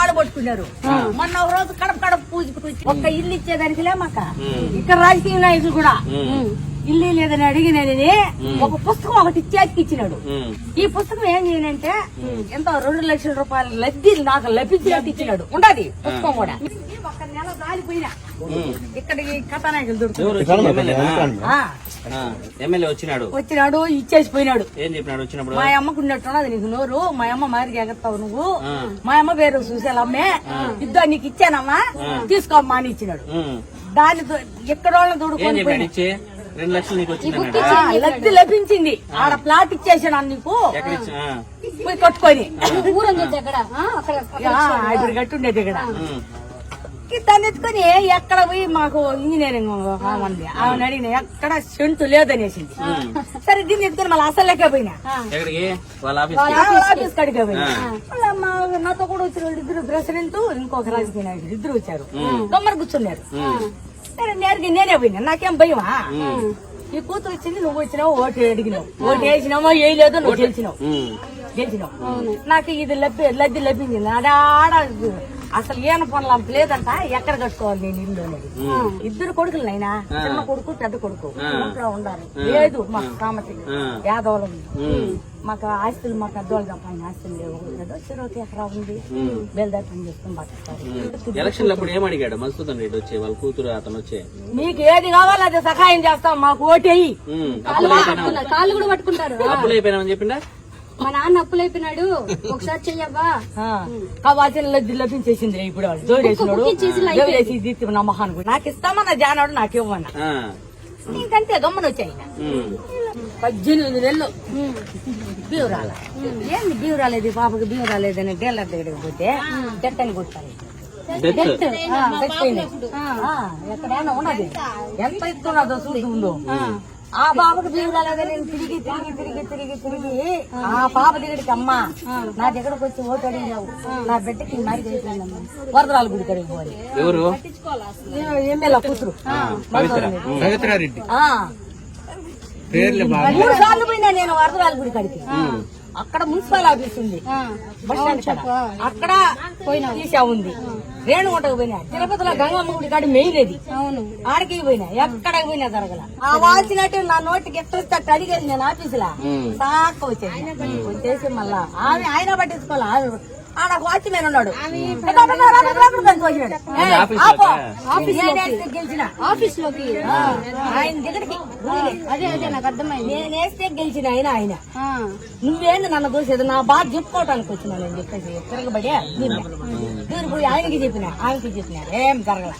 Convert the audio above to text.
కాళ్ళు పట్టుకున్నారు మొన్న ఒక రోజు కడప కడప వచ్చి ఒక్క ఇల్లు ఇచ్చేదానికి లేమాక? ఇక్కడ రాజకీయ నాయకులు కూడా. ఇల్లు లేదని అడిగినని ఒక పుస్తకం ఒకటి ఇచ్చినాడు. ఈ పుస్తకం ఏం చేయనంటే ఎంత రెండు లక్షల రూపాయల లబ్ధి నాకు లభించినట్టు ఇచ్చినాడు. ఉండదు పుస్తకం కూడా. ఒక నెల దాలిపోయినా ఇక్కడికి కథానాయకులు వచ్చినాడు. వచ్చినాడు ఇచ్చేసిపోయినాడు. ఏం చెప్పినాడు వచ్చినప్పుడు? మా అమ్మకు ఉన్నట్టున్నది నీకు నోరు మా అమ్మ మారి ఎగతావు నువ్వు. మా అమ్మ పేరు చూసేలమ్మే. ఇద్దో నీకు ఇచ్చానమ్మా. తీసుకోమ్మా అని ఇచ్చినాడు. దాని ఎక్కడ వాళ్ళని ఇచ్చి? రెండు లక్షలు నీకు వచ్చింది ఆ, లబ్ధి లభించింది. ఆడ ప్లాట్ ఇచ్చేసాను నీకు. ఎక్కడ ఇచ్చి ఆ. పోయి కట్టుకొని. ఐదు కట్టుండేది ఇక్కడ. దాన్ని ఎత్తుకొని ఎక్కడ పోయి మాకు ఇంజనీరింగ్ ఉంది. ఆమెను అడిగిన ఎక్కడ సెంటు లేదనేసింది. సరే దీన్ని ఎత్తుకొని మళ్ళీ అసలు లెక్క పోయినా. ఆఫీస్ నాతో కూడా వచ్చిన వాళ్ళు ఇద్దరు ప్రెసిడెంట్ ఇంకొక రాజకీయ నాయకుడు ఇద్దరు వచ్చారు. గమ్మరు కూర్చున్నారు. సరే నేరుగా నేనే పోయినా. నాకేం భయమా? ఈ కూతురు వచ్చింది నువ్వు వచ్చినావు ఓటు అడిగినావు. ఓటు వేసినావో వేయలేదు నువ్వు గెలిచినావు. గెలిచినావు. నాకు ఇది లబ్బి లబ్ధి లభించింది అది ఆడ అసలు ఏన పనులు లేదంట. ఎక్కడ కట్టుకోవాలి నేను ఇల్లు అనేది? ఇద్దరు కొడుకులు నైనా చిన్న కొడుకు పెద్ద కొడుకు. ఇంట్లో ఉండాలి. లేదు మాకు సామతి యాదవులు మాకు ఆస్తులు మా పెద్దవాళ్ళు తప్ప ఆయన ఆస్తులు లేవు. ఏదో చెరోకి ఎకరా ఉంది బేల్దారి పని చేసుకుని బతుకుతారు ఎలక్షన్ అప్పుడు ఏం అడిగాడు మధుసూదన్ రెడ్డి వచ్చి వాళ్ళ కూతురు అతను వచ్చి? మీకు ఏది కావాలో అది సహాయం చేస్తాం మాకు ఓటేయి. అప్పులు అయిపోయినా కాళ్ళు కూడా పట్టుకుంటారు. అప్పులు అయిపోయినామని చెప్పిండా? మా నాన్న అప్పులైపోయినాడు ఒకసారి చెయ్యవ్వా? కావాల్సిన లభించేసింది ఇప్పుడు వాళ్ళు. నాకు ఇస్తామన్నా జానాడు నాకు ఇవ్వమన్నా. ఆ. ఇంకంతే గమ్మన వచ్చాయి. పద్దెనిమిది నెలలు. బియ్యం రాల. ఏంది బియ్యం రాలేదు? పాపకి బియ్యం రాలేదని డీలర్ దగ్గరికి పోతే చెట్టని కొట్టాలి. ఎక్కడైనా ఉన్నది. ఎంత ఇస్తున్నదో చూస్తుందో ఆ. బాబుకి బియ్యం రాలేదని నేను తిరిగి తిరిగి తిరిగి తిరిగి తిరిగి ఆ పాప దగ్గరికి అమ్మా నా దగ్గరకు వచ్చి ఓటు అడిగినావు. నా బిడ్డకి మరి చేసిందమ్మా వరదరాల గుడి కడిగి ఎవరు? ఎమ్మెల్యే కూతురు. మూడు సార్లు పోయినా నేను వరదరాల గుడి కాడికి. అక్కడ మున్సిపల్ ఆఫీస్ ఉంది. బస్ స్టాండ్ కాడ. అక్కడ తీసా ఉంది. రేణుగుంటకు పోయినా. తిరుపతిలో గంగమ్మ గుడి కాడి మెయిన్ అది అవును. ఆడికి పోయినా. ఎక్కడికి పోయినా జరగల. ఆ వాల్చినట్టు నా నోటికి ఎట్లా అడిగేది నేను ఆఫీసులా. సాక్క వచ్చేది. వచ్చేసి మళ్ళా. ఆమె ఆయన పట్టించుకోవాలి ఆమె ఆడ వాచ్మెన్ ఉన్నాడు. నేనే గెలిచిన. ఆఫీస్లోకి? ఆ, ఆయన దగ్గరికి. అదే అదే నాకు అర్థమైంది. నేనేస్తే గెలిచిన ఆయన ఆయన. ఆ, నువ్వేంది నన్ను చూసేది? నా బాధ చెప్పుకోవటానికి వచ్చినా నేను చెప్పేసి తిరగబడి? పోయి ఆయనకి చెప్పిన? ఆయనకి చెప్పిన? ఏం జరగల?